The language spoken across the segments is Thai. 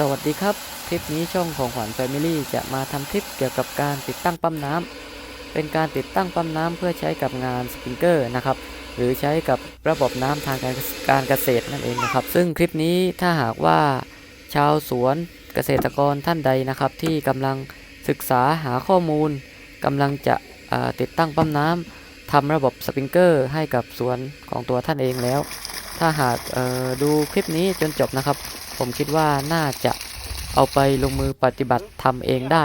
สวัสดีครับ คลิปนี้ช่องของขวัญแฟมิลี่จะมาทำคลิปเกี่ยวกับการติดตั้งปั๊มน้ำเป็นการติดตั้งปั๊มน้ำเพื่อใช้กับงานสปริงเกอร์นะครับ หรือใช้กับระบบน้ำทางการการเกษตรนั่นเองนะครับ ซึ่งคลิปนี้ถ้าหากว่าชาวสวนเกษตรกรท่านใดนะครับ ที่กำลังศึกษาหาข้อมูลกำลังจะติดตั้งปั๊มน้ำทำระบบสปริงเกอร์ให้กับสวนของตัวท่านเองแล้ว ถ้าหากดูคลิปนี้จนจบนะครับ ผมคิดว่าน่าจะเอาไปลงมือปฏิบัติทำเองได้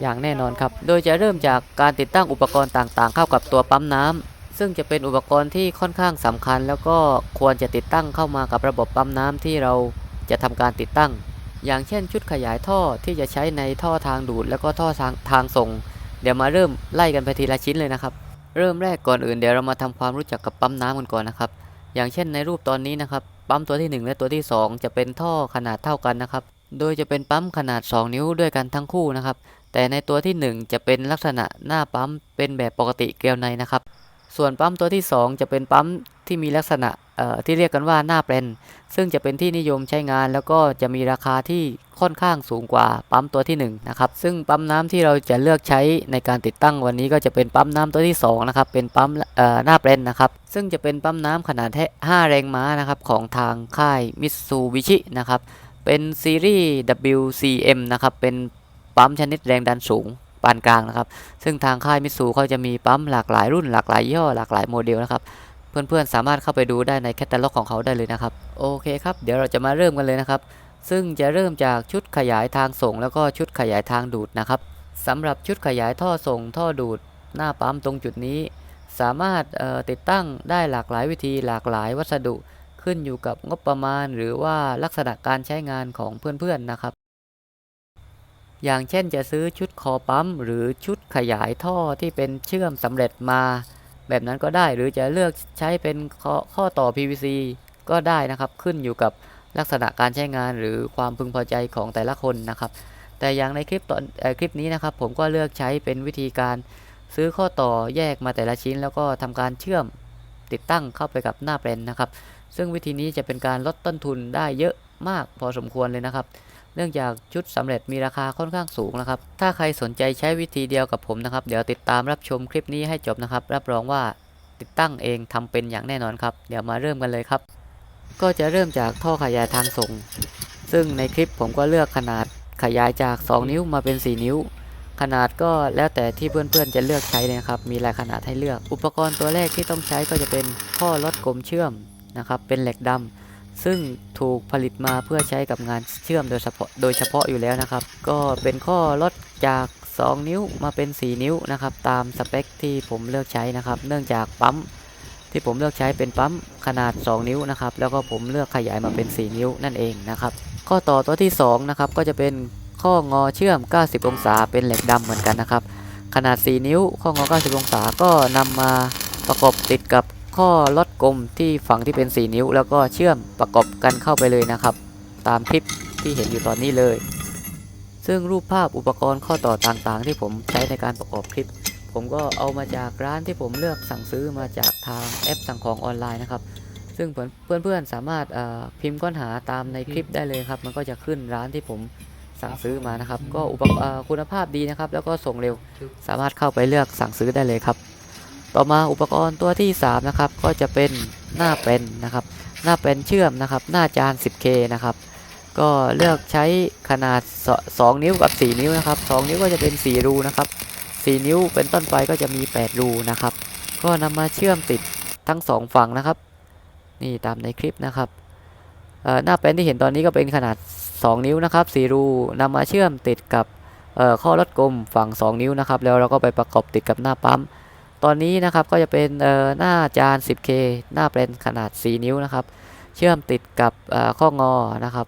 อย่างแน่นอนครับ โดยจะเริ่มจากการติดตั้งอุปกรณ์ต่างๆ เข้ากับตัวปั๊มน้ำซึ่งจะเป็นอุปกรณ์ที่ค่อนข้างสำคัญ แล้วก็ควรจะติดตั้งเข้ามากับระบบปั๊มน้ำที่เราจะทำการติดตั้ง อย่างเช่นชุดขยายท่อที่จะใช้ในท่อทางดูด แล้วก็ท่อทางทางส่ง เดี๋ยวมาเริ่มไล่กันไปทีละชิ้นเลยนะครับ เริ่มแรกก่อนอื่นเดี๋ยวเรามาทำความรู้จักกับปั๊มน้ำกันก่อนนะครับ อย่างเช่นในรูปตอนนี้นะครับ ปั๊มตัวที่ 1 และตัวที่ 2 จะเป็นท่อขนาดเท่ากันนะครับ โดยจะเป็นปั๊มขนาด 2 นิ้วด้วยกันทั้งคู่นะครับ แต่ในตัวที่ 1 จะเป็นลักษณะหน้าปั๊มเป็นแบบปกติเกลียวในนะครับ ส่วนปั๊มตัวที่ 2 จะเป็นปั๊มที่มีลักษณะที่เรียกกันว่าหน้าแปลนซึ่งจะเป็นที่นิยมใช้งาน แล้วก็จะมีราคาที่ค่อนข้างสูงกว่าปั๊มตัวที่1นะครับซึ่งปั๊มน้ำที่เราจะเลือกใช้ในการติดตั้งวันนี้ก็จะเป็นปั๊มน้ำตัวที่2นะครับเป็นปั๊มหน้าแปลนนะครับซึ่งจะเป็นปั๊มน้ำขนาด 5 แรงม้านะครับของทางค่ายมิตซูบิชินะครับเป็นซีรีส์ WCM นะครับเป็นปั๊มชนิดแรงดันสูง ปานกลางนะครับ ซึ่งทางค่ายมิตซูเขาจะมีปั๊มหลากหลายรุ่นหลากหลายยี่ห้อหลากหลายโมเดลนะครับ เพื่อนๆสามารถเข้าไปดูได้ในแคตตาล็อกของเขาได้เลยนะครับ โอเคครับ เดี๋ยวเราจะมาเริ่มกันเลยนะครับ ซึ่งจะเริ่มจากชุดขยายทางส่ง แล้วก็ชุดขยายทางดูดนะครับสำหรับชุดขยายท่อส่งท่อดูด หน้าปั๊มตรงจุดนี้ สามารถติดตั้งได้หลากหลายวิธีหลากหลายวัสดุขึ้นอยู่กับงบประมาณหรือว่าลักษณะการใช้งานของเพื่อนๆนะครับ อย่างเช่นจะซื้อชุดคอปั๊ม หรือชุดขยายท่อที่เป็นเชื่อมสำเร็จมา แบบนั้นก็ได้หรือจะเลือกใช้เป็นข้อขอต่อ PVC ก็ได้นะครับขึ้นอยู่กับลักษณะการใช้งานหรือความพึงพอใจของแต่ละคนนะครับ แต่อย่างในคลิปตอนคลิปนี้นะครับ ผมก็เลือกใช้เป็นวิธีการซื้อข้อต่อแยกมาแต่ละชิ้น แล้วก็ทำการเชื่อมติดตั้งเข้าไปกับหน้าแปลนนะครับ ซึ่งวิธีนี้จะเป็นการลดต้นทุนได้เยอะมากพอสมควรเลยนะครับ เนื่องจากชุดสำเร็จมีราคาค่อนข้างสูงนะครับ ถ้าใครสนใจใช้วิธีเดียวกับผมนะครับ เดี๋ยวติดตามรับชมคลิปนี้ให้จบนะครับ รับรองว่าติดตั้งเองทำเป็นอย่างแน่นอนครับ เดี๋ยวมาเริ่มกันเลยครับ ก็จะเริ่มจากท่อขยายทางส่ง ซึ่งในคลิปผมก็เลือกขนาดขยายจาก 2 นิ้วมาเป็น 4 นิ้ว ขนาดก็แล้วแต่ที่เพื่อนๆจะเลือกใช้เลยนะครับ มีหลายขนาดให้เลือก อุปกรณ์ตัวแรกที่ต้องใช้ก็จะเป็นข้อลดกลมเชื่อมนะครับ เป็นเหล็กดำซึ่ง ถูกผลิตมาเพื่อใช้กับงานเชื่อมโดยเฉพาะโดยเฉพาะอยู่แล้วนะครับ ก็เป็นข้อลดจาก 2 นิ้วมาเป็น 4 นิ้วนะครับ ตามสเปคที่ผมเลือกใช้นะครับ เนื่องจากปั๊มที่ผมเลือกใช้เป็นปั๊มขนาด 2 นิ้วนะครับ แล้วก็ผมเลือกขยายมาเป็น 4 นิ้วนั่นเองนะครับ ข้อต่อตัวที่2นะครับก็จะเป็นข้องอเชื่อม 90 องศาเป็นเหล็กดำเหมือนกันนะครับ ขนาด 4 นิ้วข้องอ 90 องศาก็นำมาประกบติดกับ ข้อลดกลมที่ฝั่งที่เป็น 4 นิ้ว แล้วก็เชื่อมประกอบกันเข้าไปเลยนะครับ ตามคลิปที่เห็นอยู่ตอนนี้เลย ซึ่งรูปภาพอุปกรณ์ข้อต่อต่างๆ ที่ผมใช้ในการประกอบคลิป ผมก็เอามาจากร้านที่ผมเลือกสั่งซื้อมาจากทางแอปสั่งของออนไลน์นะครับ ซึ่งเพื่อนๆสามารถพิมพ์ค้นหาตามในคลิปได้เลยครับ มันก็จะขึ้นร้านที่ผมสั่งซื้อมานะครับ ก็อุปคุณภาพดีนะครับ แล้วก็ส่งเร็วสามารถเข้าไปเลือกสั่งซื้อได้เลยครับ ต่อมาอุปกรณ์ตัวที่ 3 นะครับ ก็จะเป็นหน้าเป็นนะครับ หน้าเป็นเชื่อมนะครับ หน้าจาน 10K นะครับ ก็เลือกใช้ขนาดส2นิ้วกับ 4 นิ้วนะครับ 2 นิ้วก็จะเป็น 4 รูนะครับ 4 นิ้วเป็นต้นไปก็จะมี 8 รูนะครับ ก็นำมาเชื่อมติดทั้ง 2 ฝั่งนะครับ นี่ตามในคลิปนะครับหน้าเป็นที่เห็นตอนนี้ก็เป็นขนาด 2 นิ้วนะครับ 4 รูนำมาเชื่อมติดกับข้อลดกลมฝั่ง 2 นิ้วนะครับ แล้วเราก็ไปประกอบติดกับหน้าปั๊ม ตอนนี้นะครับก็จะเป็นหน้าจาน 10K หน้าเป็นขนาด 4 นิ้วนะครับ เชื่อมติดกับข้องอนะครับ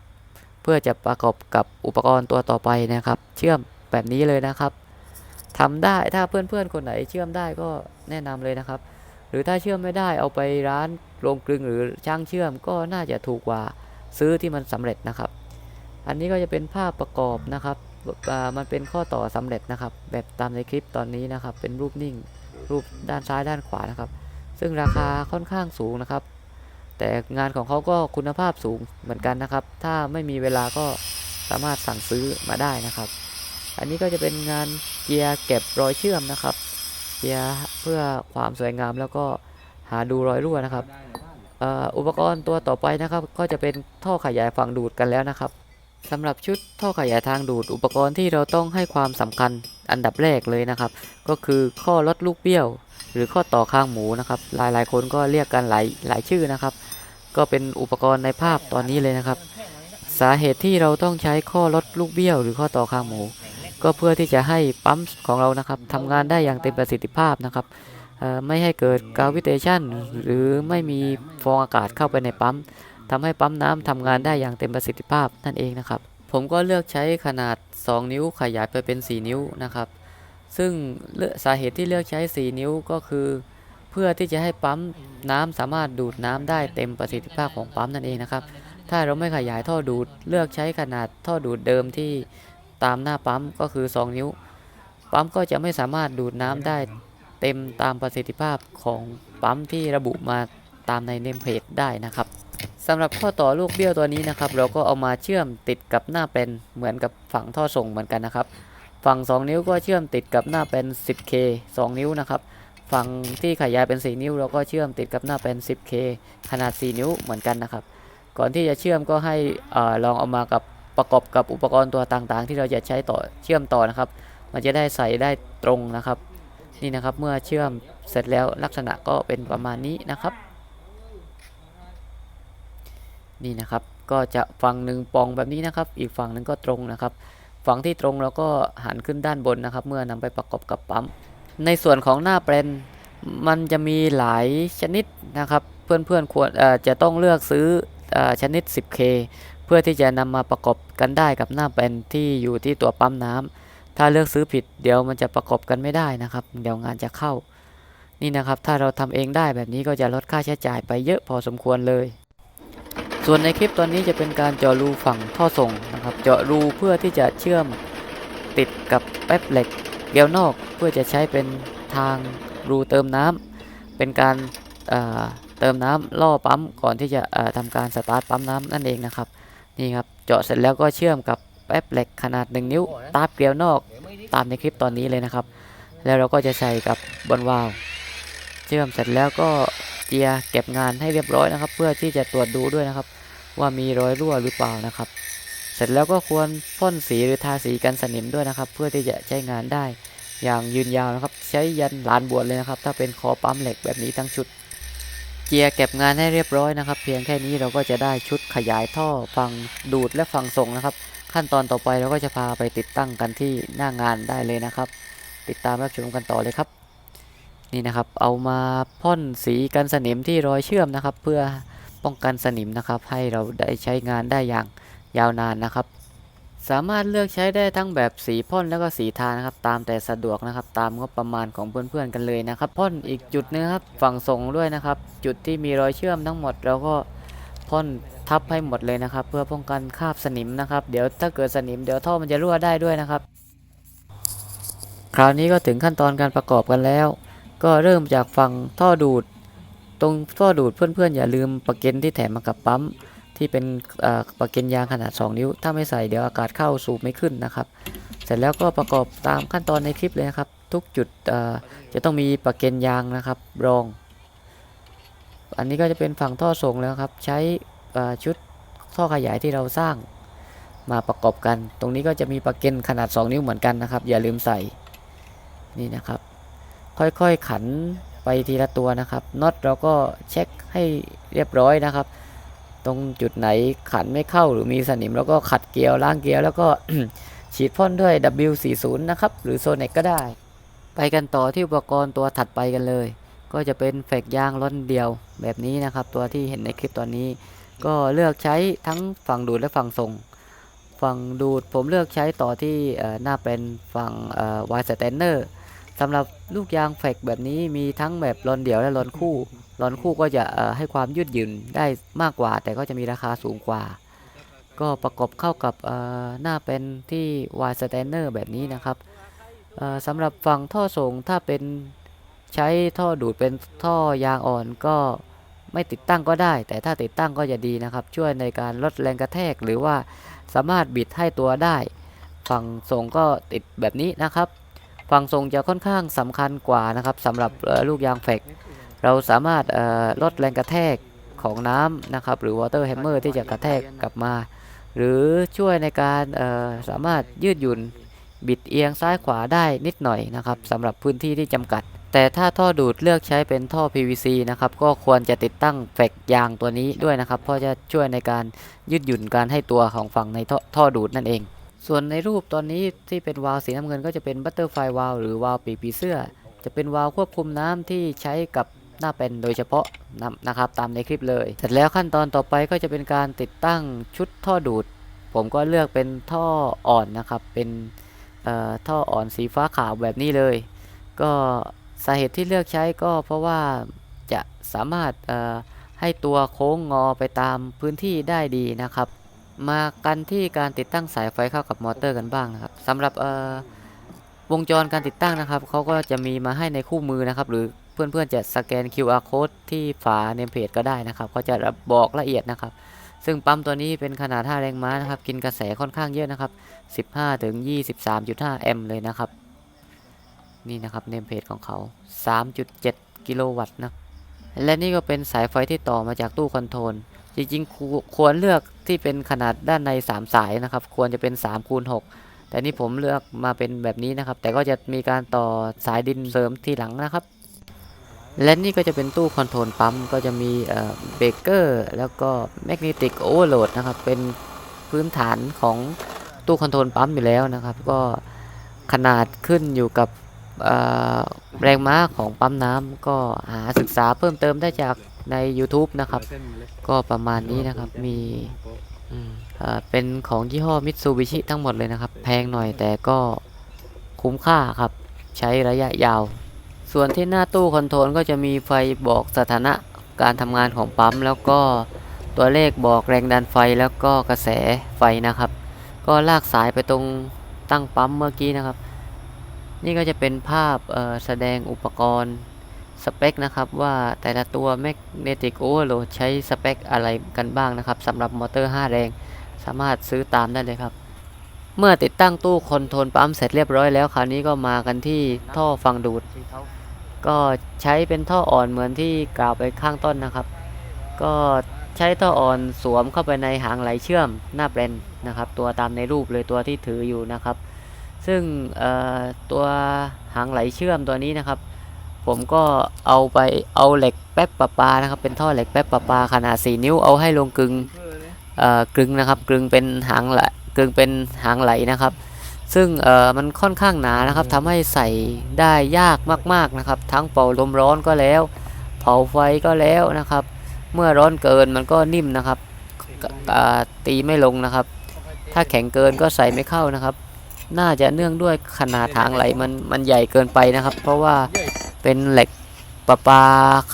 เพื่อจะประกอบกับอุปกรณ์ตัวต่อไปนะครับ เชื่อมแบบนี้เลยนะครับทำได้ถ้าเพื่อนๆคนไหนเชื่อมได้ก็แนะนำเลยนะครับ หรือถ้าเชื่อมไม่ได้เอาไปร้านโรงกลึงหรือช่างเชื่อมก็น่าจะถูกกว่าซื้อที่มันสำเร็จนะครับ อันนี้ก็จะเป็นภาพประกอบนะครับมันเป็นข้อต่อสำเร็จนะครับ แบบตามในคลิปตอนนี้นะครับ เป็นรูปนิ่ง รูปด้านซ้ายด้านขวานะครับ ซึ่งราคาค่อนข้างสูงนะครับ แต่งานของเขาก็คุณภาพสูงเหมือนกันนะครับ ถ้าไม่มีเวลาก็สามารถสั่งซื้อมาได้นะครับ อันนี้ก็จะเป็นงานเกียร์เก็บรอยเชื่อมนะครับ เกียร์เพื่อความสวยงามแล้วก็หาดูรอยรั่วนะครับอ่ออุปกรณ์ตัวต่อไปนะครับ ก็จะเป็นท่อขยายฝั่งดูดกันแล้วนะครับสำหรับชุดท่อขยายทางดูดอุปกรณ์ที่เราต้องให้ความสำคัญ อันดับแรกเลยนะครับ ก็คือข้อลดลูกเบี้ยว หรือข้อต่อข้างหมูนะครับ หลายๆคนก็เรียกกันหลายหลายชื่อนะครับ ก็เป็นอุปกรณ์ในภาพตอนนี้เลยนะครับ สาเหตุที่เราต้องใช้ข้อลดลูกเบี้ยว หรือข้อต่อข้างหมู ก็เพื่อที่จะให้ปั๊มของเรานะครับทำงานได้อย่างเต็มประสิทธิภาพนะครับไม่ให้เกิดกาวิเทชันหรือไม่มีฟองอากาศเข้าไปในปั๊มทำให้ปั๊มน้ำทำงานได้อย่างเต็มประสิทธิภาพนั่นเองนะครับ ผมก็เลือกใช้ขนาด 2 นิ้วขยายไปเป็น 4 นิ้วนะครับ ซึ่งสาเหตุที่เลือกใช้ 4 นิ้วก็คือ เพื่อที่จะให้ปั๊มน้ำสามารถดูดน้ำได้เต็มประสิทธิภาพของปั๊มนั่นเองนะครับ ถ้าเราไม่ขยายท่อดูดเลือกใช้ขนาดท่อดูดเดิมที่ตามหน้าปั๊มก็คือ 2 นิ้ว ปั๊มก็จะไม่สามารถดูดน้ำได้เต็มตามประสิทธิภาพของปั๊มที่ระบุมาตามในเนมเพจได้นะครับ สำหรับข้อต่อลูกเบี้ยวตัวนี้นะครับ เราก็เอามาเชื่อมติดกับหน้าเป็นเหมือนกับฝั่งท่อส่งเหมือนกันนะครับ ฝั่ง 2 นิ้วก็เชื่อมติดกับหน้าเป็น 10K 2 นิ้วนะครับ ฝั่งที่ขยายเป็น 4 นิ้ว เราก็เชื่อมติดกับหน้าเป็น 10K ขนาด 4 นิ้วเหมือนกันนะครับ ก่อนที่จะเชื่อมก็ให้อลองเอามากับประกอบกับอุปกรณ์ตัวต่างๆ ที่เราจะใช้ต่อเชื่อมต่อนะครับ มันจะได้ใส่ได้ตรงนะครับ นี่นะครับเมื่อเชื่อมเสร็จแล้วลักษณะก็เป็นประมาณนี้นะครับ นี่นะครับ ก็จะฝั่งหนึ่งปองแบบนี้นะครับ อีกฝั่งหนึ่งก็ตรงนะครับ ฝั่งที่ตรงเราก็หันขึ้นด้านบนนะครับ เมื่อนำไปประกอบกับปั๊ม ในส่วนของหน้าแปลนมันจะมีหลายชนิดนะครับ เพื่อนๆควรจะต้องเลือกซื้อออชนิด 10K เพื่อที่จะนำมาประกอบกันได้กับหน้าแปลนที่อยู่ที่ตัวปั๊มน้ำถ้าเลือกซื้อผิดเดี๋ยวมันจะประกอบกันไม่ได้นะครับ เดี๋ยวงานจะเข้า นี่นะครับ ถ้าเราทำเองได้แบบนี้ก็จะลดค่าใช้จ่ายไปเยอะพอสมควรเลย ส่วนในคลิปตอนนี้จะเป็นการเจาะรูฝั่งท่อส่งนะครับ เจาะรูเพื่อที่จะเชื่อมติดกับแป๊บเหล็กเกลียวนอกเพื่อจะใช้เป็นทางรูเติมน้ำเป็นการเอ่อเติมน้ำล่อปั๊มก่อนที่จะเอ่อทำการสตาร์ทปั๊มน้ำนั่นเองนะครับนี่ครับเจาะเสร็จแล้วก็เชื่อมกับแป๊บเหล็กขนาด 1 นิ้วตาบเกลียวนอกตามในคลิปตอนนี้เลยนะครับ แล้วเราก็จะใส่กับบนวาล์วเชื่อมเสร็จแล้วก็เจียเก็บงานให้เรียบร้อยนะครับ เพื่อที่จะตรวจดูด้วยนะครับ ว่ามีรอยรั่วหรือเปล่านะครับ เสร็จแล้วก็ควรพ่นสีหรือทาสีกันสนิมด้วยนะครับ เพื่อที่จะใช้งานได้อย่างยืนยาวนะครับ ใช้ยันลานบวชเลยนะครับ ถ้าเป็นคอปั๊มเหล็กแบบนี้ทั้งชุดเจียร์เก็บงานให้เรียบร้อยนะครับ เพียงแค่นี้เราก็จะได้ชุดขยายท่อฝังดูดและฝังส่งนะครับ ขั้นตอนต่อไปเราก็จะพาไปติดตั้งกันที่หน้างานได้เลยนะครับ ติดตามรับชมกันต่อเลยครับ นี่นะครับ เอามาพ่นสีกันสนิมที่รอยเชื่อมนะครับ เพื่อ ป้องกันสนิมนะครับ ให้เราได้ใช้งานได้อย่างยาวนานนะครับ สามารถเลือกใช้ได้ทั้งแบบสีพ่นแล้วก็สีทานะครับ ตามแต่สะดวกนะครับ ตามงบประมาณของเพื่อนๆกันเลยนะครับ พ่นอีกจุดหนึงครับฝั่งส่งด้วยนะครับ จุดที่มีรอยเชื่อมทั้งหมดเราก็พ่นทับให้หมดเลยนะครับ เพื่อป้องกันคราบสนิมนะครับ เดี๋ยวถ้าเกิดสนิมเดี๋ยวท่อมันจะรั่วได้ด้วยนะครับ คราวนี้ก็ถึงขั้นตอนการประกอบกันแล้ว ก็เริ่มจากฝั่งท่อดูด ตรงท่อดูดเพื่อนๆ อย่าลืมปลั๊กเกนที่แถมมากับปั๊มที่เป็นปลั๊กเกนยางขนาด 2 นิ้ว ถ้าไม่ใส่เดี๋ยวอากาศเข้าสูบไม่ขึ้นนะครับ เสร็จแล้วก็ประกอบตามขั้นตอนในคลิปเลยนะครับ ทุกจุดจะต้องมีปลั๊กเกนยางนะครับรอง อันนี้ก็จะเป็นฝั่งท่อส่งแล้วครับ ใช้ชุดท่อขยายที่เราสร้างมาประกอบกัน ตรงนี้ก็จะมีปลั๊กเกนขนาด 2 นิ้วเหมือนกันนะครับ อย่าลืมใส่นี่นะครับ ค่อยๆขัน ไปทีละตัวนะครับน็อตเราก็เช็คให้เรียบร้อยนะครับ ตรงจุดไหนขันไม่เข้าหรือมีสนิม แล้วก็ขัดเกลียวล้างเกลียวแล้วก็ฉีดพ่นด้วย W40 นะครับ หรือ Sonex ก็ได้ ไปกันต่อที่อุปกรณ์ตัวถัดไปกันเลย ก็จะเป็นแฟกยางล้นเดียวแบบนี้นะครับ ตัวที่เห็นในคลิปตอนนี้ ก็เลือกใช้ทั้งฝั่งดูดและฝั่งส่งฝั่งดูดผมเลือกใช้ต่อที่เอ่อหน้าเป็นฝั่งวายสแตนเนอร์ สำหรับลูกยางแฟกแบบนี้มีทั้งแบบรอนเดี่ยวและรอนคู่รอนคู่ก็จะให้ความยืดหยุ่นได้มากกว่า แต่ก็จะมีราคาสูงกว่า ก็ประกอบเข้ากับหน้าเป็นที่วายสแตนเนอร์แบบนี้นะครับสำหรับฝั่งท่อส่งถ้าเป็นใช้ท่อดูดเป็นท่อยางอ่อนก็ไม่ติดตั้งก็ได้ แต่ถ้าติดตั้งก็จะดีนะครับ ช่วยในการลดแรงกระแทกหรือว่าสามารถบิดให้ตัวได้ ฝั่งส่งก็ติดแบบนี้นะครับ ฝั่งส่งจะค่อนข้างสำคัญกว่านะครับสำหรับลูกยางแฟก เราสามารถลดแรงกระแทกของน้ำนะครับ หรือ water hammer ที่จะกระแทกกลับมา หรือช่วยในการสามารถยืดหยุ่นบิดเอียงซ้ายขวาได้นิดหน่อยนะครับสำหรับพื้นที่ที่จำกัด แต่ถ้าท่อดูดเลือกใช้เป็นท่อ PVC นะครับก็ควรจะติดตั้งแฟกยางตัวนี้ด้วยนะครับ เพราะจะช่วยในการยืดหยุ่นการให้ตัวของฝั่งในท่อท่อดูดนั่นเอง ส่วนในรูปตอนนี้ที่เป็นวาล์วสีน้ำเงินก็จะเป็นบัตเตอร์ไฟวาล์วหรือวาล์วปีกผีเสื้อ จะเป็นวาล์วควบคุมน้ำที่ใช้กับหน้าเป็นโดยเฉพาะนะนะครับตามในคลิปเลย เสร็จแล้วขั้นตอนต่อไปก็จะเป็นการติดตั้งชุดท่อดูด ผมก็เลือกเป็นท่ออ่อนนะครับ เป็นเอ่อท่ออ่อนสีฟ้าขาวแบบนี้เลย ก็สาเหตุที่เลือกใช้ก็เพราะว่าจะสามารถเอ่อให้ตัวโค้งงอไปตามพื้นที่ได้ดีนะครับ มากันที่การติดตั้งสายไฟเข้ากับมอเตอร์กันบ้างนะครับสำหรับวงจรการติดตั้งนะครับเขาก็จะมีมาให้ในคู่มือนะครับ หรือเพื่อนๆจะสแกน QR code ที่ฝาเนมเพจก็ได้นะครับก็จะบอกละเอียดนะครับ ซึ่งปั๊มตัวนี้เป็นขนาด 5 แรงม้านะครับ กินกระแสค่อนข้างเยอะนะครับ 15ถึง23.5 แอมป์เลยนะครับ นี่นะครับเนมเพจของเขา 3.7 กิโลวัตต์นะและนี่ก็เป็นสายไฟที่ต่อมาจากตู้คอนโทรลจริงๆควรเลือก ที่เป็นขนาดด้านใน 3 สายนะครับ ควรจะเป็น3คูณ6แต่นี่ผมเลือกมาเป็นแบบนี้นะครับ แต่ก็จะมีการต่อสายดินเสริมที่หลังนะครับ และนี่ก็จะเป็นตู้คอนโทรลปั๊มก็จะมีเบรกเกอร์แล้วก็แมกเนติกโอเวอร์โหลดนะครับเป็นพื้นฐานของตู้คอนโทรลปั๊มอยู่แล้วนะครับ ก็ขนาดขึ้นอยู่กับแรงม้าของปั๊มน้ำก็หาศึกษาเพิ่มเติมได้จาก ใน YouTube นะครับ ก็ประมาณนี้นะครับมีเป็นของยี่ห้อมิตซูบิชิทั้งหมดเลยนะครับ แพงหน่อยแต่ก็คุ้มค่าครับ ใช้ระยะยาว ส่วนที่หน้าตู้คอนโทรลก็จะมีไฟบอกสถานะการทำงานของปั๊ม แล้วก็ตัวเลขบอกแรงดันไฟแล้วก็กระแสไฟนะครับ ก็ลากสายไปตรงตั้งปั๊มเมื่อกี้นะครับ นี่ก็จะเป็นภาพแสดงอุปกรณ์ สเปคนะครับว่าแต่ละตัว Magnetic Overload ใช้สเปคอะไรกันบ้างนะครับสำหรับมอเตอร์ 5 แรง สามารถซื้อตามได้เลยครับ เมื่อติดตั้งตู้คอนโทรลปั๊มเสร็จเรียบร้อยแล้วคราวนี้ก็มากันที่ท่อฟังดูด ก็ใช้เป็นท่ออ่อนเหมือนที่กล่าวไปข้างต้นนะครับ ก็ใช้ท่ออ่อนสวมเข้าไปในหางไหลเชื่อมหน้าแปลนนะครับ ตัวตามในรูปเลยตัวที่ถืออยู่นะครับ ซึ่งตัวหางไหลเชื่อมตัวนี้นะครับ ผมก็เอาไปเอาเหล็กแป๊บประปานะครับ เป็นท่อเหล็กแป๊บประปาขนาด 4 นิ้วเอาให้ลงกึงเอ่อกึงนะครับกึงเป็นหางไหลกึงเป็นหางไหลนะครับ ซึ่งเอ่อมันค่อนข้างหนานะครับทำให้ใส่ได้ยากมากๆนะครับ ทั้งเป่าลมร้อนก็แล้ว เผาไฟก็แล้วนะครับ เมื่อร้อนเกินมันก็นิ่มนะครับกอ่าตีไม่ลงนะครับ ถ้าแข็งเกินก็ใส่ไม่เข้านะครับ น่าจะเนื่องด้วยขนาดทางไหลมันมันใหญ่เกินไปนะครับ เพราะว่า เป็นเหล็กประปา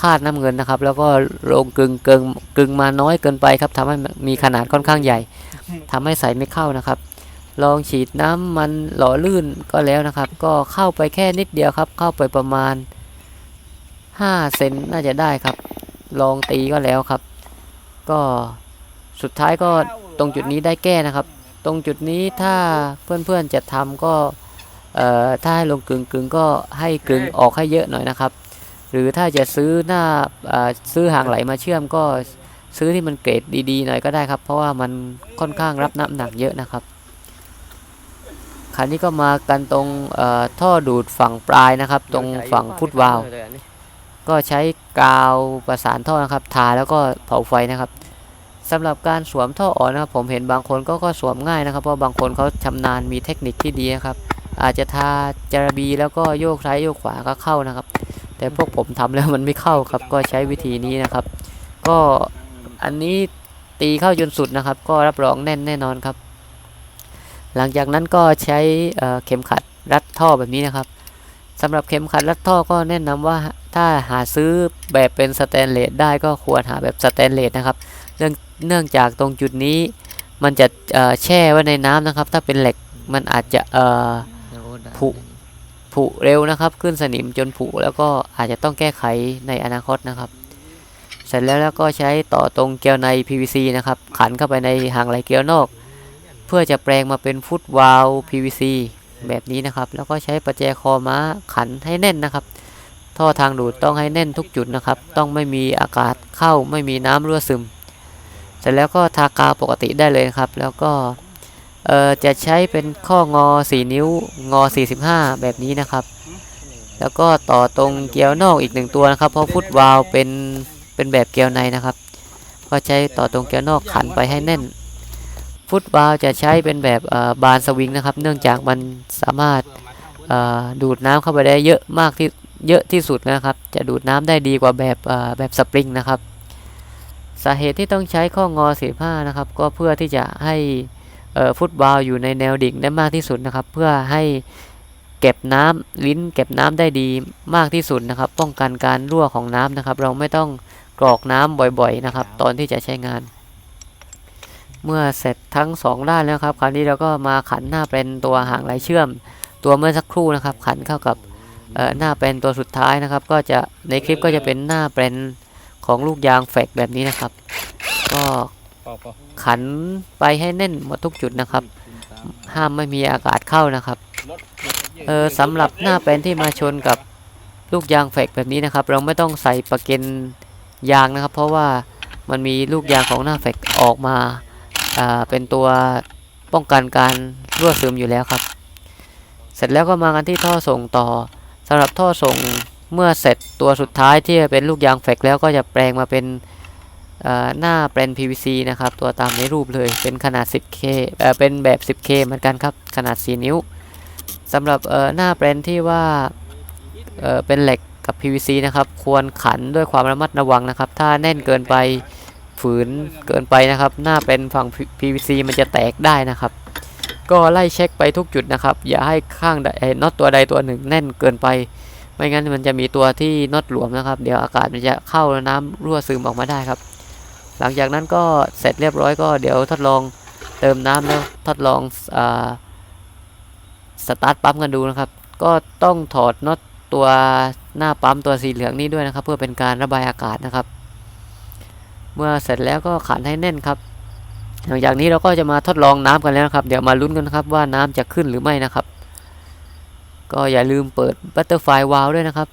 คาดน้ำเงินนะครับ แล้วก็ลงกึงกึงกึงมาน้อยเกินไปครับทำให้มีขนาดค่อนข้างใหญ่ทำให้ใส่ไม่เข้านะครับ ลองฉีดน้ำมันหล่อลื่นก็แล้วนะครับ ก็เข้าไปแค่นิดเดียวครับ เข้าไปประมาณ5เซนน่าจะได้ครับ ลองตีก็แล้วครับ ก็สุดท้ายก็ตรงจุดนี้ได้แก้นะครับ ตรงจุดนี้ถ้าเพื่อนๆจะทำก็ ถ้าให้ลงกึ่งกึ่งก็ให้กึ่งออกให้เยอะหน่อยนะครับ หรือถ้าจะซื้อหน้าเอ่อซื้อหางไหลมาเชื่อมก็ซื้อที่มันเกรดดีๆหน่อยก็ได้ครับ เพราะว่ามันค่อนข้างรับน้ำหนักเยอะนะครับคราวนี้ก็มากันตรงเอ่อท่อดูดฝั่งปลายนะครับ ตรงฝั่งพุทวาล์วก็ใช้กาวประสานท่อนะครับทาแล้วก็เผาไฟนะครับสำหรับการสวมท่ออ่อนนะครับ ผมเห็นบางคนก็ก็สวมง่ายนะครับ เพราะบางคนเขาชำนาญมีเทคนิคที่ดีนะครับ อาจจะทาจารบีแล้วก็โยกซ้ายโยกขวาก็เข้านะครับ แต่พวกผมทำแล้วมันไม่เข้าครับ ก็ใช้วิธีนี้นะครับ ก็อันนี้ตีเข้าจนสุดนะครับ ก็รับรองแน่นแน่นอนครับ หลังจากนั้นก็ใช้เข็มขัดรัดท่อแบบนี้นะครับสำหรับเข็มขัดรัดท่อก็แนะนำว่าถ้าหาซื้อแบบเป็นสแตนเลสได้ก็ควรหาแบบสแตนเลสนะครับ เนื่องเนื่องจากตรงจุดนี้มันจะแช่ไว้ในน้ำนะครับ ถ้าเป็นเหล็กมันอาจจะเอ่อ ผุผุเร็วนะครับ ขึ้นสนิมจนผุแล้วก็อาจจะต้องแก้ไขในอนาคตนะครับ เสร็จแล้วแล้วก็ใช้ต่อตรงเกลียวใน PVC นะครับ ขันเข้าไปในหางไหลเกลียวนอก เพื่อจะแปลงมาเป็นฟุตวาล์ว PVC แบบนี้นะครับ แล้วก็ใช้ประแจคอม้าขันให้แน่นนะครับ ท่อทางดูดต้องให้แน่นทุกจุดนะครับ ต้องไม่มีอากาศเข้าไม่มีน้ำรั่วซึม เสร็จแล้วก็ทากาวปกติได้เลยครับ แล้วก็ เอ่อจะใช้เป็นข้องอ 4 นิ้วงอ 45 แบบนี้นะครับ แล้วก็ต่อตรงเกลียวนอกอีกหนึ่งตัวนะครับ เพราะฟุตวาลเป็นเป็นแบบเกลียวในนะครับ ก็ใช้ต่อตรงเกลียวนอกขันไปให้แน่น ฟุตวาลจะใช้เป็นแบบบานสวิงนะครับ เนื่องจากมันสามารถดูดน้ำเข้าไปได้เยอะมากที่เยอะที่สุดนะครับ จะดูดน้ำได้ดีกว่าแบบแบบสปริงนะครับ สาเหตุที่ต้องใช้ข้องอ 45 นะครับ ก็เพื่อที่จะให้ ฟุตบอลอยู่ในแนวดิ่งได้มากที่สุดนะครับ เพื่อให้เก็บน้ำลิ้น เก็บน้ำได้ดีมากที่สุดนะครับ ป้องกันการรั่วของน้ำนะครับ เราไม่ต้องกรอกน้ำบ่อยๆนะครับ ตอนที่จะใช้งาน เมื่อเสร็จทั้งสองด้านแล้วครับคราวนี้เราก็มาขันหน้าเป็นตัวหางไหลเชื่อม ตัวเมื่อสักครู่นะครับ ขันเข้ากับเอ่อหน้าเป็นตัวสุดท้ายนะครับ ก็จะในคลิปก็จะเป็นหน้าเป็นของลูกยางแฟกแบบนี้นะครับ ก็พอพอ ขันไปให้แน่นหมดทุกจุดนะครับ ห้ามไม่มีอากาศเข้านะครับรถเออสำหรับหน้าเป็นที่มาชนกับลูกยางแฟกแบบนี้นะครับ เราไม่ต้องใส่ประเก็นยางนะครับ เพราะว่ามันมีลูกยางของหน้าแฟกออกมาอ่าเป็นตัวป้องกันการรั่วซึมอยู่แล้วครับ เสร็จแล้วก็มากันที่ท่อส่งต่อสำหรับท่อส่งเมื่อเสร็จตัวสุดท้ายที่เป็นลูกยางแฟกแล้วก็จะแปลงมาเป็นเอ่อ หน้าแปลน PVC นะครับ ตัวตามในรูปเลยเป็นขนาด 10K เอ่อเป็นแบบ 10K เหมือนกันครับขนาด 4 นิ้วสำหรับเอ่อหน้าแปรนที่ว่าเอ่อเป็นเหล็กกับ PVC นะครับ ควรขันด้วยความระมัดระวังนะครับ ถ้าแน่นเกินไปฝืนเกินไปนะครับ หน้าเป็นฝั่ง PVC มันจะแตกได้นะครับ ก็ไล่เช็คไปทุกจุดนะครับ อย่าให้ข้างใดน็อตตัวใดตัวหนึ่งแน่นเกินไป ไม่งั้นมันจะมีตัวที่น็อตหลวมนะครับ เดี๋ยวอากาศมันจะเข้าแล้วน้ำรั่วซึมออกมาได้ครับ หลังจากนั้นก็เสร็จเรียบร้อยก็เดี๋ยวทดลองเติมน้ำแล้วทดลองอสตาร์ทปั๊มกันดูนะครับ ก็ต้องถอดน็อตตัวหน้าปั๊มตัวสีเหลืองนี้ด้วยนะครับ เพื่อเป็นการระบายอากาศนะครับ เมื่อเสร็จแล้วก็ขันให้แน่นครับหลังจากนี้เราก็จะมาทดลองน้ำกันแล้วครับ เดี๋ยวมาลุ้นกันครับว่าน้ำจะขึ้นหรือไม่นะครับ ก็อย่าลืมเปิดบัตเตอร์ไฟวาลด้วยนะครับ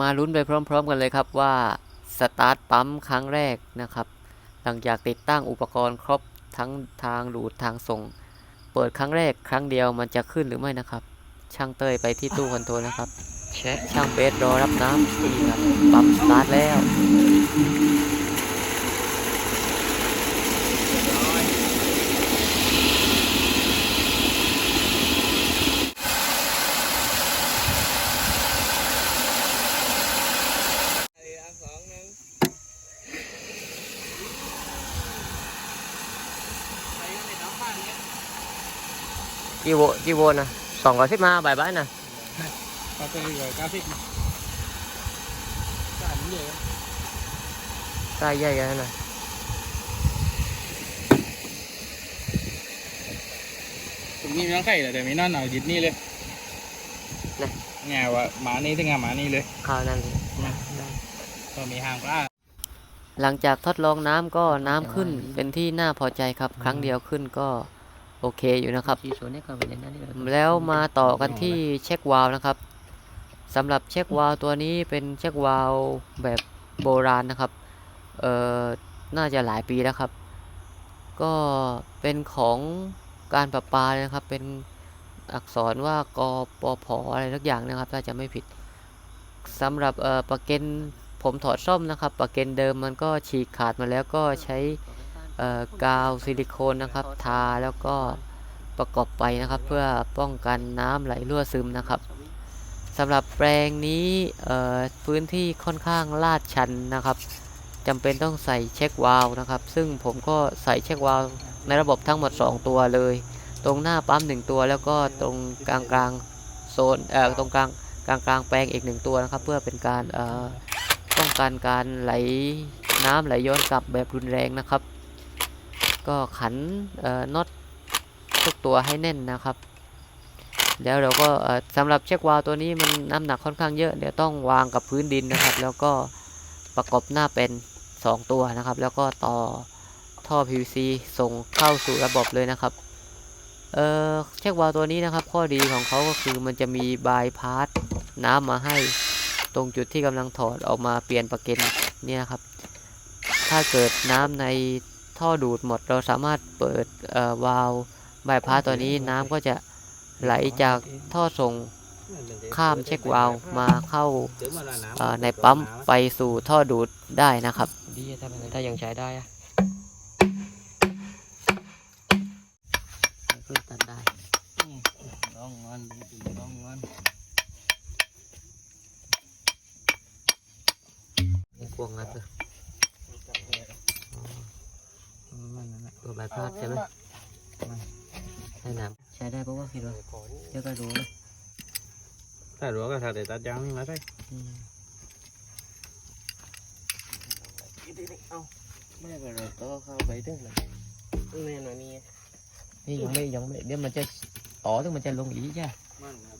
มาลุ้นไปพร้อม ๆ กันเลยครับว่าสตาร์ทปั๊มครั้งแรกนะครับ หลังจากติดตั้งอุปกรณ์ครบทั้งทางดูดทางส่ง เปิดครั้งแรกครั้งเดียวมันจะขึ้นหรือไม่นะครับ ช่างเต้ยไปที่ตู้คอนโทรลนะครับเช็คช่างเบสรอรับน้ำนี่ครับปั๊มสตาร์ทแล้ว กี่โวกี่โวลนะสองร้อยสิบห้าใบใบนะพอไปเลยกราฟิกสามเยอะใต้ใหญ่กันนะตรงนี้ไม่ต้องไข่เลยแต่ไม่นอนเอาจิตนี่เลยไงวะหมานี่ถึงกับหมานี่เลยข้าวนั่นเลยก็มีหางปลาหลังจากทดลองน้ำก็น้ำขึ้นเป็นที่น่าพอใจครับ ครั้งเดียวขึ้นก็ โอเคอยู่นะครับที่ส่วนนี้ก็เป็นนั่นนี่เลยแล้วมาต่อกันที่เช็ควาล์วนะครับสำหรับเช็ควาล์วตัวนี้เป็นเช็ควาล์วแบบโบราณนะครับ เอ่อ น่าจะหลายปีแล้วครับ ก็เป็นของการประปาเลยนะครับ เป็นอักษรว่ากปพอะไรทุกอย่างนะครับ ถ้าจะไม่ผิดสำหรับเอ่อประเก็นผมถอดซ่อมนะครับ ประเก็นเดิมมันก็ฉีกขาดมาแล้วก็ใช้เอ่อ กาวซิลิโคนนะครับ ทาแล้วก็ประกอบไปนะครับ เพื่อป้องกันน้ำไหลรั่วซึมนะครับสำหรับแปลงนี้พื้นที่ค่อนข้างลาดชันนะครับจำเป็นต้องใส่เช็ควาล์วนะครับ ซึ่งผมก็ใส่เช็ควาล์วในระบบทั้งหมด 2 ตัวเลย ตรงหน้าปั๊ม 1 ตัว แล้วก็ตรงกลางกลางโซนเอ่อตรงกลางกลางกลางแปลงอีกหนึ่งตัวนะครับ เพื่อเป็นการเอ่อป้องกันการไหลน้ำไหลย้อนกลับแบบรุนแรงนะครับ ก็ขันน็อตทุกตัวให้แน่นนะครับ แล้วเราก็สำหรับเช็ควาล์วตัวนี้มันน้ำหนักค่อนข้างเยอะเดี๋ยวต้องวางกับพื้นดินนะครับ แล้วก็ประกอบหน้าเป็น 2 ตัวนะครับ แล้วก็ต่อท่อ PVC ส่งเข้าสู่ระบบเลยนะครับเออเช็ควาล์วตัวนี้นะครับ ข้อดีของเขาก็คือมันจะมีบายพาสน้ำมาให้ตรงจุดที่กำลังถอดออกมาเปลี่ยนประเก็นเนี่ยนะครับ ถ้าเกิดน้ำใน ท่อดูดหมด เราสามารถเปิดเอ่อวาล์วบายพาสตัวนี้น้ำก็จะไหลจากท่อส่งข้ามเช็ควาล์วมาเข้าเอ่อในปั๊มไปสู่ท่อดูดได้นะครับดีถ้าเป็นถ้ายังใช้ได้อะ เพิ่งตัดได้ ลองงอนลองงอน นี่กวงงัดเลย มัน นั่นแหละตัวใบพัดใช่ไหมใช่น้ำใช้ได้เพราะว่าคิดว่าเดี๋ยวก็รู้เลยถ้ารู้ก็ถ้าแต่ตัดยางนี่มาได้อืมไม่ไปเราต่อเข้าไปถึงเลยแน่นอนนี่นี่ยังไม่ยังไม่เดี๋ยวมันจะต่อถึงมันจะลงอีกใช่มันครับ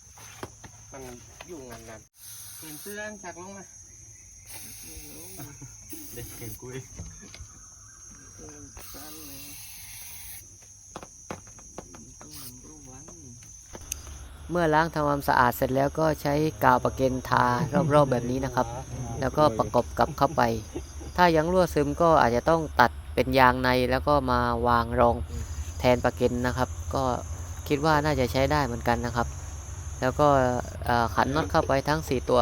มันยุ่งงานนั้นเห็นเสื้อสักลงมาเด็กเก่งกุ้ย เมื่อล้างทำความสะอาดเสร็จแล้วก็ใช้กาวประเก็นทารอบๆแบบนี้นะครับ แล้วก็ประกบกับเข้าไป ถ้ายังรั่วซึมก็อาจจะต้องตัดเป็นยางในแล้วก็มาวางรองแทนประเก็นนะครับ ก็คิดว่าน่าจะใช้ได้เหมือนกันนะครับ แล้วก็เอ่อขันน็อตเข้าไปทั้ง 4 ตัว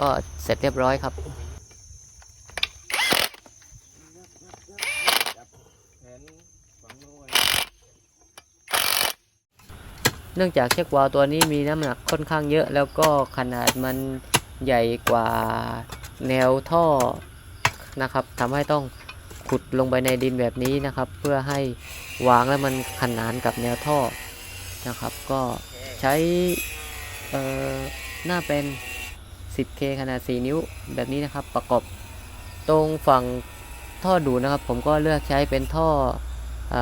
ก็เสร็จเรียบร้อยครับ เนื่องจากเช็ควาวตัวนี้มีน้ำหนักค่อนข้างเยอะแล้วก็ขนาดมันใหญ่กว่าแนวท่อนะครับทำให้ต้องขุดลงไปในดินแบบนี้นะครับ เพื่อให้วางแล้วมันขนานกับแนวท่อนะครับ ก็ใช้หน้าเป็น 10K ขนาด 4 นิ้วแบบนี้นะครับประกอบตรงฝั่งท่อดูนะครับ ผมก็เลือกใช้เป็นท่ออ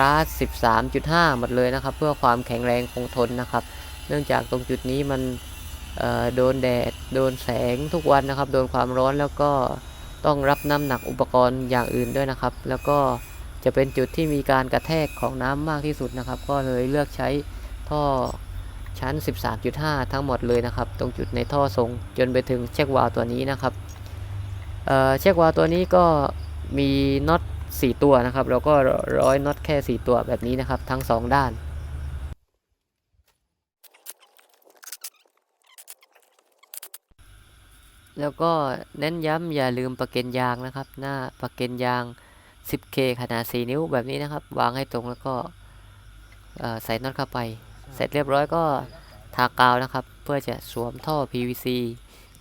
ลาส 13.5 หมดเลยนะครับ เพื่อความแข็งแรงคงทนนะครับ เนื่องจากตรงจุดนี้มันโดนแดด โดนแสงทุกวันนะครับ โดนความร้อนแล้วก็ต้องรับน้ำหนักอุปกรณ์อย่างอื่นด้วยนะครับ แล้วก็จะเป็นจุดที่มีการกระแทกของน้ำมากที่สุดนะครับ ก็เลยเลือกใช้ท่อชั้น 13.5 ทั้งหมดเลยนะครับ ตรงจุดในท่อส่งจนไปถึงเช็ควาล์วตัวนี้นะครับเเช็ควาล์วตัวนี้ก็มีน็อต 4 ตัวนะครับแล้วก็ร้อยน็อตแค่ 4 ตัวแบบนี้นะครับ ทั้ง 2 ด้านแล้วก็เน้นย้ำอย่าลืมประเก็นยางนะครับ หน้าประเก็นยาง 10K ขนาด 4 นิ้วแบบนี้นะครับ วางให้ตรงแล้วก็ใส่น็อตเข้าไป เสร็จเรียบร้อยก็ทากาวนะครับ เพื่อจะสวมท่อ PVC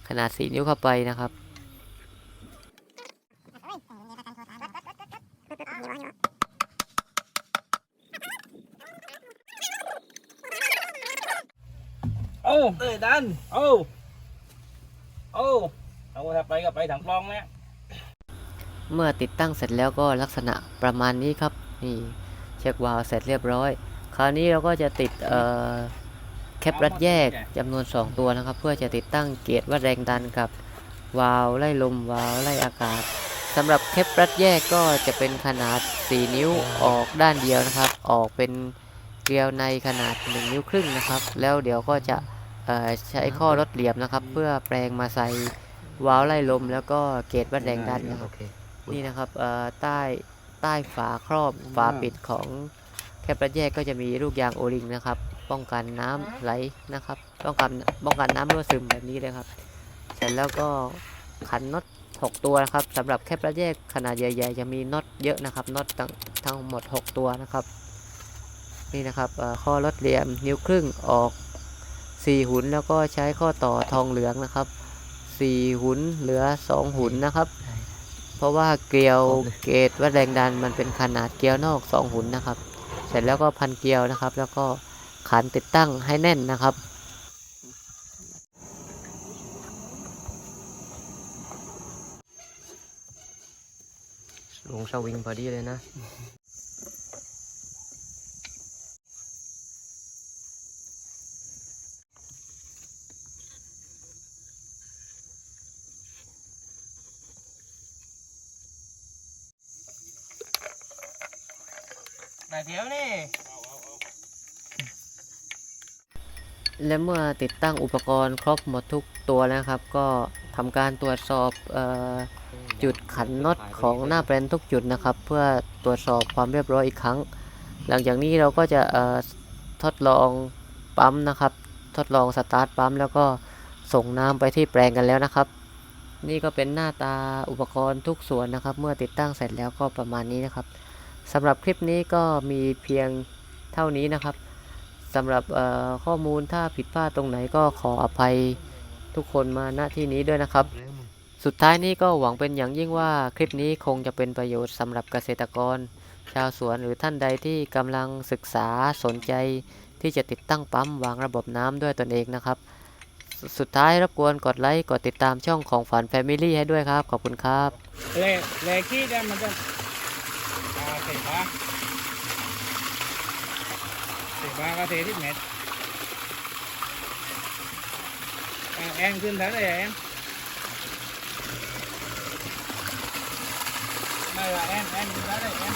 ขนาด 4 นิ้วเข้าไปนะครับ โอ้เอ้ยดันโอ้โอ้เอาถ้าไปก็ไปถังกลองแล้ว เมื่อติดตั้งเสร็จแล้วก็ลักษณะประมาณนี้ครับนี่เช็ควาล์วเสร็จเรียบร้อย คราวนี้เราก็จะติดเอ่อแคปรัดแยกจำนวน 2 ตัวนะครับ เพื่อจะติดตั้งเกียร์วัดแรงดันกับวาล์วไล่ลมวาล์วไล่อากาศสำหรับแคปรัดแยกก็จะเป็นขนาด 4 นิ้วออกด้านเดียวนะครับ ออกเป็นเกลียวในขนาด 1 นิ้วครึ่งนะครับ แล้วเดี๋ยวก็จะใช้ข้อลดเหลี่ยมนะครับ เพื่อแปลงมาใส่วาล์วไล่ลม แล้วก็เกจวัดแรงดันนะครับ นี่นะครับเอ่อใต้ใต้ฝาครอบฝาปิดของแคปรัดแยกก็จะมีลูกยางโอริงนะครับ ป้องกันน้ำไหลนะครับ ป้องกันป้องกันน้ำรั่วซึมแบบนี้เลยครับ เสร็จแล้วก็ขันน็อต6 ตัวนะครับสำหรับแคปรัดแยกขนาดใหญ่ๆจะมีน็อตเยอะนะครับน็อตทั้งทั้งหมด 6 ตัวนะครับ นี่นะครับเอ่อข้อลดเหลี่ยมนิ้วครึ่งออก 4 หุนแล้วก็ใช้ข้อต่อทองเหลืองนะครับ 4 หุนเหลือ 2 หุนนะครับ เพราะว่าเกลียวเกตวัดแรงดันมันเป็นขนาดเกลียวนอก2หุนนะครับ เสร็จแล้วก็พันเกลียวนะครับ แล้วก็ขันติดตั้งให้แน่นนะครับลงสวิงพอดีเลยนะ มาเดี๋ยวนี่และเมื่อติดตั้งอุปกรณ์ครบหมดทุกตัวแล้วครับ ก็ทำการตรวจสอบออจุดขันน็อตของหน้าแปลนทุกจุดนะครับ เพื่อตรวจสอบความเรียบร้อยอีกครั้ง หลังจากนี้เราก็จะทดลองปั๊มนะครับ ทดลองสตาร์ทปั๊มแล้วก็ส่งน้ำไปที่แปลงกันแล้วนะครับ นี่ก็เป็นหน้าตาอุปกรณ์ทุกส่วนนะครับ เมื่อติดตั้งเสร็จแล้วก็ประมาณนี้นะครับ สำหรับคลิปนี้ก็มีเพียงเท่านี้นะครับสำหรับข้อมูลถ้าผิดพลาดตรงไหนก็ขออภัยทุกคนมาณที่นี้ด้วยนะครับ สุดท้ายนี้ก็หวังเป็นอย่างยิ่งว่าคลิปนี้คงจะเป็นประโยชน์สำหรับเกษตรกร ชาวสวนหรือท่านใดที่กำลังศึกษาสนใจ ที่จะติดตั้งปั๊มวางระบบน้ำด้วยตนเองนะครับสสุดท้ายรบกวนกดไลค์กดติดตามช่องของฝัน Family ให้ด้วยครับ ขอบคุณครับแร่แร่ขี้ได้มันจะ ba thì ba có thể thích mệt. À, em xin thế đây em. Đây là em em xin thế đây em.